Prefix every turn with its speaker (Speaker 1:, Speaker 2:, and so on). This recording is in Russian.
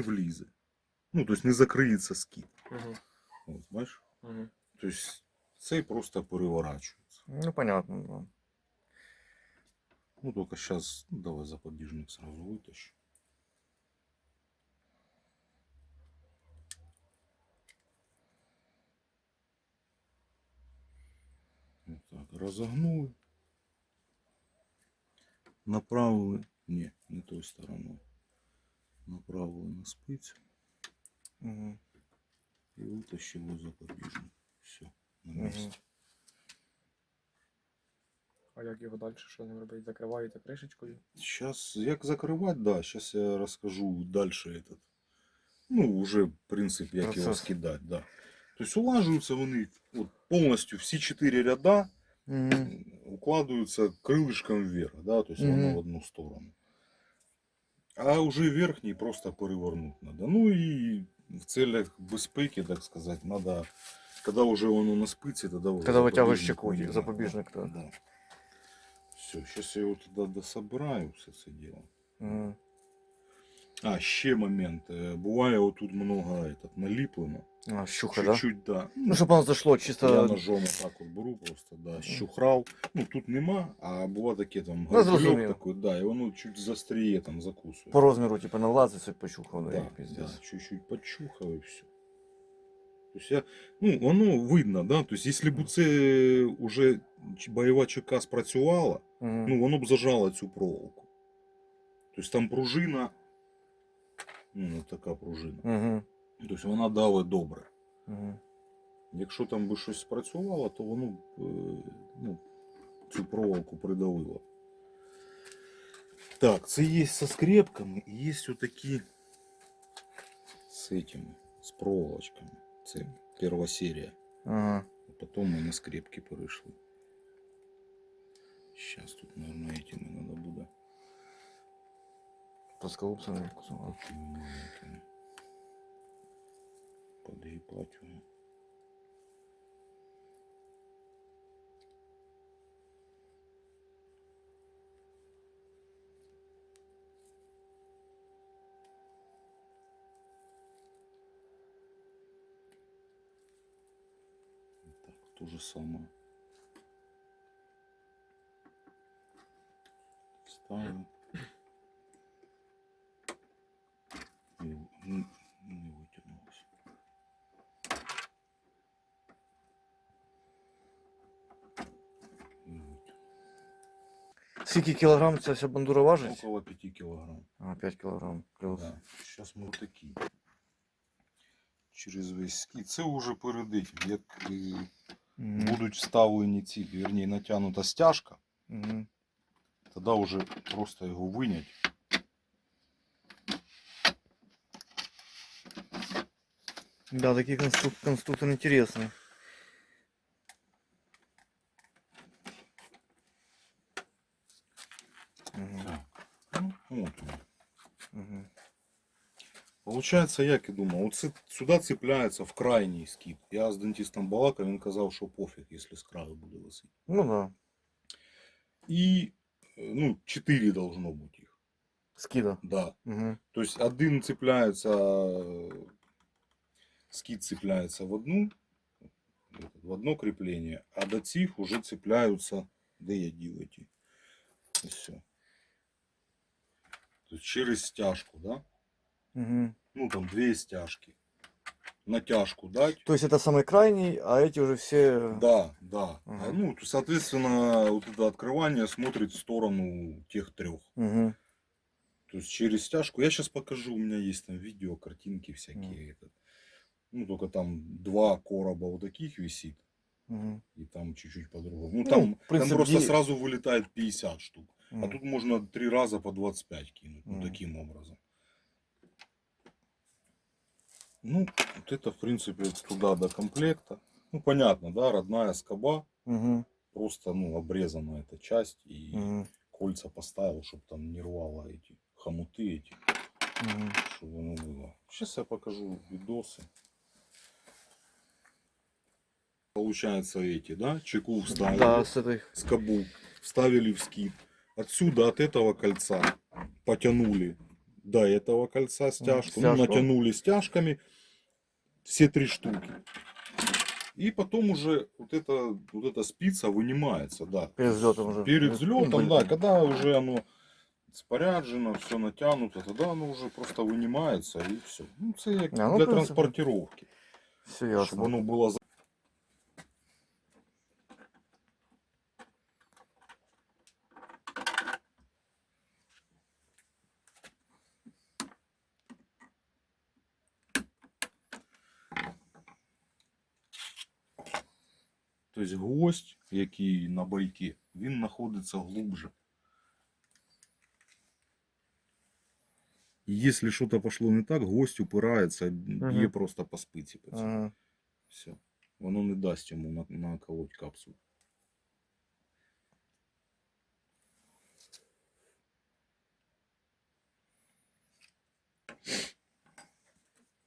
Speaker 1: влізе. Ну, тобто не закриється скид.
Speaker 2: Угу.
Speaker 1: От, бачиш?
Speaker 2: Угу.
Speaker 1: Тобто цей просто переворачується.
Speaker 3: Ну, понятно, да.
Speaker 1: Ну, только сейчас, ну, давай запобежник сразу вытащу. Вот так, разогнули. Направили, не, не той стороной. Направили на спицю
Speaker 3: Угу.
Speaker 1: и вытащили запобежник. Все, на
Speaker 3: Мгм.
Speaker 1: месте.
Speaker 2: А як його далі що з ним робити? Закриваєте кришечкою?
Speaker 1: Сейчас, як закрывать, да, сейчас я расскажу дальше этот. Ну, уже, в принципе, як його
Speaker 3: Процесс.
Speaker 1: скидать, да. То есть улаживаются вони от, повністю всі чотири ряда
Speaker 3: Угу.
Speaker 1: укладываются крылышком вверх, да, то есть воно
Speaker 3: Мгм.
Speaker 1: в одну сторону. А уже верхній просто перевернуть надо. Ну і в целях безпеки, так сказать, надо, когда уже воно на спиці, тогда уже
Speaker 3: Когда вытягиваешь
Speaker 1: виймати.
Speaker 3: запобіжник, да.
Speaker 1: да. Все, сейчас я його туди дособираю, все це діло.
Speaker 3: Угу.
Speaker 1: А, ще момент. Е, Буває отут много этот, наліплено.
Speaker 3: А, щуха.
Speaker 1: Чуть-чуть, да.
Speaker 3: Ну, чтобы оно зашло
Speaker 1: Я
Speaker 3: чисто...
Speaker 1: ножом так от беру просто, да, щухрав. Ну тут нема, а буває таке там
Speaker 3: Ну, зрозуміло.
Speaker 1: такий, да, і воно чуть застріє там закусує.
Speaker 3: По розміру, типа, навлазить, собі почухав, да,
Speaker 1: да, да, чуть-чуть почухав і все. То есть я, ну, воно видно, да, то есть, якщо б це уже бойова ЧК спрацювала,
Speaker 3: Угу.
Speaker 1: ну воно б зажало цю проволоку. Тобто там пружина, ну, така пружина.
Speaker 3: Угу.
Speaker 1: Тобто вона дала добре.
Speaker 3: Угу.
Speaker 1: Якщо там би щось спрацювало, то воно б е, ну, цю проволоку придавило. Так, це є со скрепками і є отакі з этими, з проволочками. Це перша серія.
Speaker 3: Ага.
Speaker 1: А потім ми на скрепки перейшли. Зараз тут, мабуть, этими треба буде.
Speaker 3: Плоскоупсами кусок.
Speaker 1: Подгибать його. Так, то же самое. Ставим. Не, не, не вытянулось. Не вытянулось.
Speaker 3: Скільки кілограм ця вся бандура важить?
Speaker 1: Около 5 килограмм.
Speaker 3: А, 5 кілограм. Плюс.
Speaker 1: Да. Сейчас ми такі. Через весь скид. Це вже перед этим, як е,
Speaker 3: Мгм.
Speaker 1: будуть вставлені ці, вірні, натягнута стяжка,
Speaker 3: Мгм.
Speaker 1: тоді вже просто його винять.
Speaker 3: Да, такие конструк... конструкторы интересные.
Speaker 1: Получається, як і думав, оце сюди цепляється в крайній скид. Я з дентистом балакав, він казав, що пофіг, якщо з краю буде висити.
Speaker 3: Ну да.
Speaker 1: І е, ну, 4 должно бути їх.
Speaker 3: Скида.
Speaker 1: Да.
Speaker 3: Угу.
Speaker 1: То есть один цепляется, э, скид цепляется в одну, этот, в одно крепление, а до цих уже цепляются, да я эти. И все. То есть через стяжку, да?
Speaker 3: Угу.
Speaker 1: Ну там две стяжки. Натяжку дать.
Speaker 3: То есть это самый крайний, а эти уже все...
Speaker 1: Да, да. А, ну, соответственно, вот это открывание смотрит в сторону тех трех.
Speaker 3: Угу.
Speaker 1: То есть через стяжку. Я сейчас покажу, у меня есть там видео, картинки всякие. этот. Ну, только там два короба вот таких висит.
Speaker 3: Угу.
Speaker 1: И там чуть-чуть по-другому. Ну,
Speaker 3: Ну,
Speaker 1: там,
Speaker 3: принципе,
Speaker 1: там просто
Speaker 3: де-
Speaker 1: сразу вылетает 50 штук. А тут можно три раза по 25 кинуть. Ну,
Speaker 3: Мгм.
Speaker 1: таким образом. Ну, вот это, в принципе, туда до комплекта. Ну, понятно, да, родная скоба.
Speaker 3: Угу.
Speaker 1: Просто, ну, обрезана эта часть. И
Speaker 3: Угу.
Speaker 1: кольца поставил, чтобы там не рвало эти хомуты эти.
Speaker 3: Угу.
Speaker 1: чтобы оно было. Сейчас я покажу видосы. Получается эти, да? Чеку вставили,
Speaker 3: Да, с этой...
Speaker 1: скобу вставили в скид. Отсюда, от этого кольца, потянули до этого кольца стяжку, ну,
Speaker 3: стяжку.
Speaker 1: натянули стяжками все три штуки. И потом уже вот эта, вот эта спица вынимается, да.
Speaker 3: Перед взлетом уже.
Speaker 1: Перед взлетом, да, когда уже оно споряджено, все натянуто, тогда оно уже просто вынимается и все. Ну, це як
Speaker 3: А, ну,
Speaker 1: для
Speaker 3: принципі.
Speaker 1: транспортировки.
Speaker 3: Все
Speaker 1: Щоб
Speaker 3: ясно.
Speaker 1: воно було Тобто гвоздь, який на байке, він знаходиться глубже. Если щось пошло не так, гвоздь упирається, б'є
Speaker 3: Мгм.
Speaker 1: просто по спиці.
Speaker 3: Ага.
Speaker 1: Все. Воно не дасть йому на- наколоть капсулу.